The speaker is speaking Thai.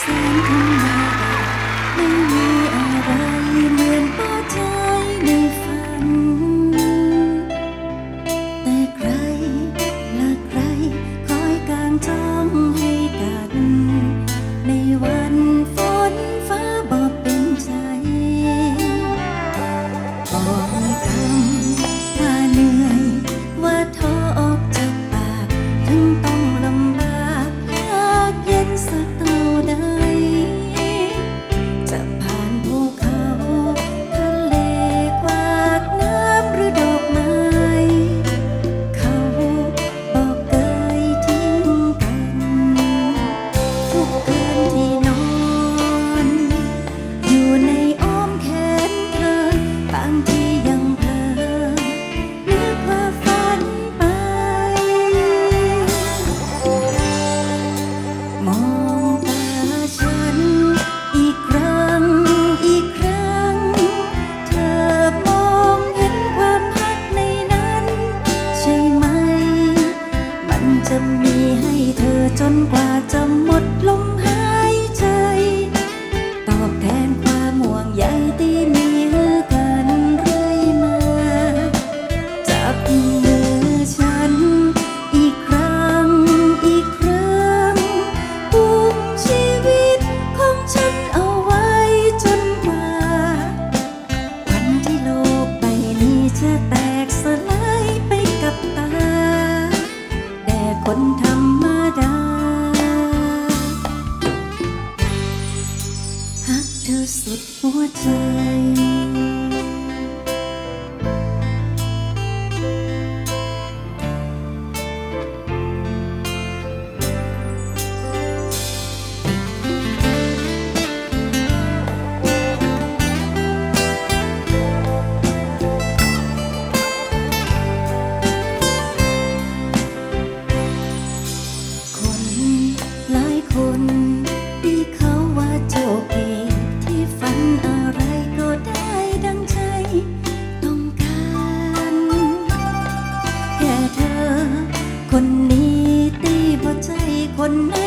แสนคำว่าไม่มีอะไรเหมือนป้าใจในฝัน แต่ใครและใครคอยกางจองให้กัน ในวันฝนฟ้าบอกเป็นใจขอให้กำถ้าเหนื่อยว่าท้ออกจากปากถึง คนธรรมดาหักเธอสุดหัวใจ one night.